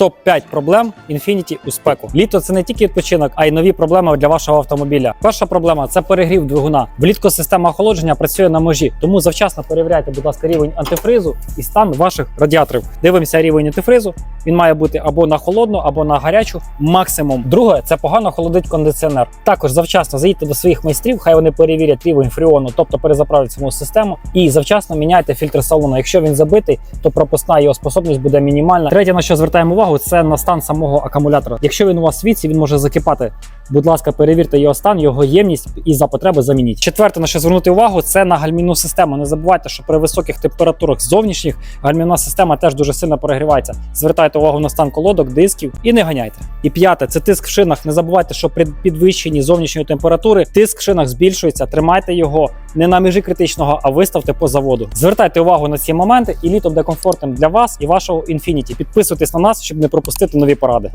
Топ-5 проблем Infiniti у спеку. Літо це не тільки відпочинок, а й нові проблеми для вашого автомобіля. Перша проблема це перегрів двигуна. Влітку система охолодження працює на межі, тому завчасно перевіряйте, будь ласка, рівень антифризу і стан ваших радіаторів. Дивимося рівень антифризу. Він має бути або на холодну, або на гарячу. Максимум. Друге, це погано холодить кондиціонер. Також завчасно заїдьте до своїх майстрів, хай вони перевірять рівень фріону, тобто перезаправлять саму систему, і завчасно міняйте фільтр салону. Якщо він забитий, то пропускна його способність буде мінімальна. Третє, на що звертаємо увагу, це на стан самого акумулятора. Якщо він у вас в світі, він може закипати. Будь ласка, перевірте його стан, його ємність і за потреби замініть. Четверте, на що звернути увагу, це на гальмівну систему. Не забувайте, що при високих температурах зовнішніх гальмівна система теж дуже сильно перегрівається. Звертайте увагу на стан колодок, дисків і не ганяйте. І п'яте, це тиск в шинах. Не забувайте, що при підвищенні зовнішньої температури тиск в шинах збільшується. Тримайте його не на межі критичного, а виставте по заводу. Звертайте увагу на ці моменти, і літо буде комфортним для вас і вашого Infiniti. Підписуйтесь на нас, щоб не пропустити нові поради.